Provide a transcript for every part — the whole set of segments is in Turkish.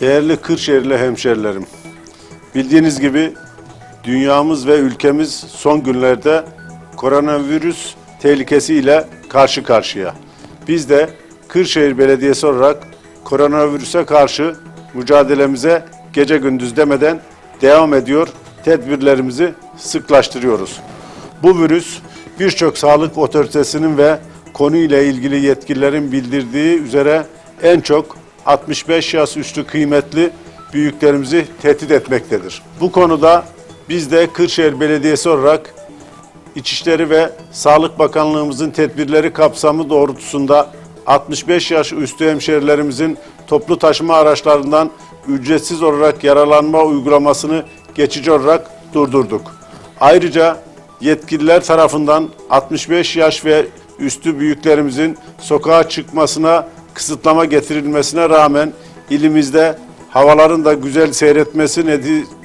Değerli Kırşehirli hemşerilerim, bildiğiniz gibi dünyamız ve ülkemiz son günlerde koronavirüs tehlikesiyle karşı karşıya. Biz de Kırşehir Belediyesi olarak koronavirüse karşı mücadelemize gece gündüz demeden devam ediyor, tedbirlerimizi sıklaştırıyoruz. Bu virüs birçok sağlık otoritesinin ve konuyla ilgili yetkililerin bildirdiği üzere en çok 65 yaş üstü kıymetli büyüklerimizi tehdit etmektedir. Bu konuda biz de Kırşehir Belediyesi olarak İçişleri ve Sağlık Bakanlığımızın tedbirleri kapsamı doğrultusunda 65 yaş üstü hemşerilerimizin toplu taşıma araçlarından ücretsiz olarak yaralanma uygulamasını geçici olarak durdurduk. Ayrıca yetkililer tarafından 65 yaş ve üstü büyüklerimizin sokağa çıkmasına kısıtlama getirilmesine rağmen ilimizde havaların da güzel seyretmesi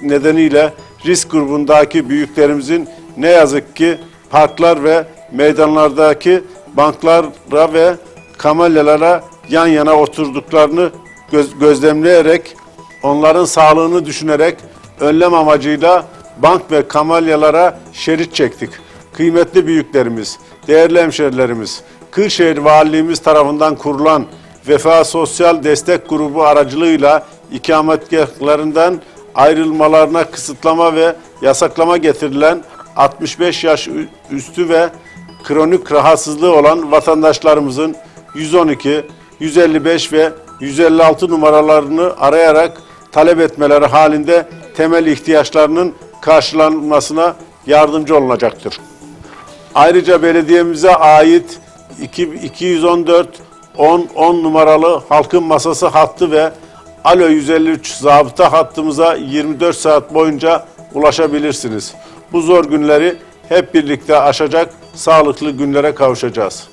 nedeniyle risk grubundaki büyüklerimizin ne yazık ki parklar ve meydanlardaki banklara ve kamelyalara yan yana oturduklarını göz- gözlemleyerek onların sağlığını düşünerek önlem amacıyla bank ve kamelyalara şerit çektik. Kıymetli büyüklerimiz, değerli hemşerilerimiz, Kırşehir Valiliğimiz tarafından kurulan Vefa Sosyal Destek Grubu aracılığıyla ikametgahlarından ayrılmalarına kısıtlama ve yasaklama getirilen 65 yaş üstü ve kronik rahatsızlığı olan vatandaşlarımızın 112, 155 ve 156 numaralarını arayarak talep etmeleri halinde temel ihtiyaçlarının karşılanmasına yardımcı olunacaktır. Ayrıca belediyemize ait 2 214 10 10 numaralı halkın masası hattı ve Alo 153 zabıta hattımıza 24 saat boyunca ulaşabilirsiniz. Bu zor günleri hep birlikte aşacak sağlıklı günlere kavuşacağız.